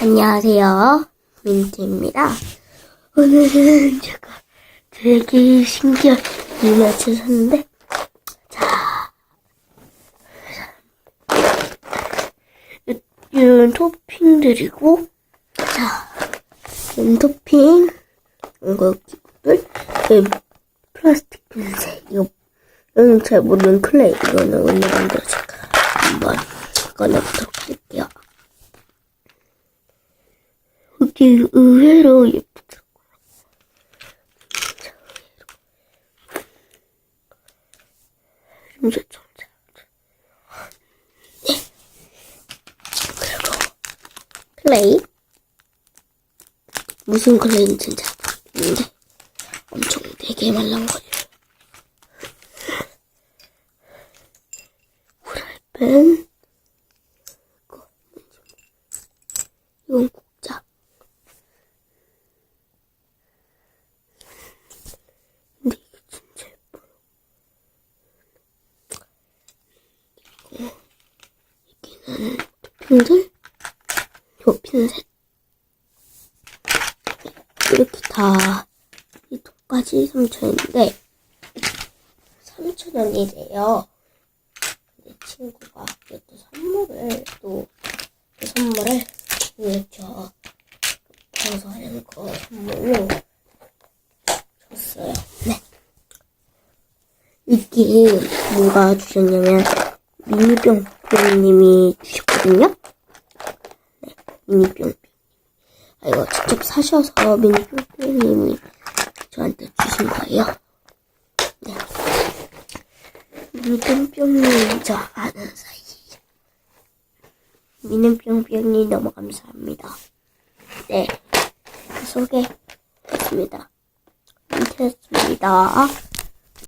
안녕하세요. 민트입니다. 오늘은 제가 되게 신기한 이마트 샀는데, 자, 이- 이런 토핑들이고, 자, 이런 토핑, 이거 기구들, 이 플라스틱 핀셋, 이거, 이거는 잘 모르는 클레이, 이거는 오늘 만들어 제가 한번 꺼내보도록 할게요. 여기 의외로 예쁘더라고요. 자, 이렇게. 좀 잘. 네. 그리고 클레이. 무슨 클레이인지는 잘 모르겠는데 엄청 되게 말랑거려요. 후라이팬. 이건 국자. 근데 이게 진짜 예뻐요. 그리고 요 핀셋. 이렇게 다, 이 통까지 3,000원인데, 3,000원이래요. 내 친구가 이것도 선물을 또, 그 선물을 이렇게 방송하는 거 선물로 줬어요. 네. 이게 누가 주셨냐면 미니뿅 뿅님이 주셨거든요. 네, 미니 뿅뿅. 아 이거 직접 사셔서 미니 뿅뿅님이 저한테 주신 거예요. 네. 미니뿅뿅님 저 아는 사이. 미니뿅뿅님 너무 감사합니다. 네. 소개했습니다. 인트였습니다.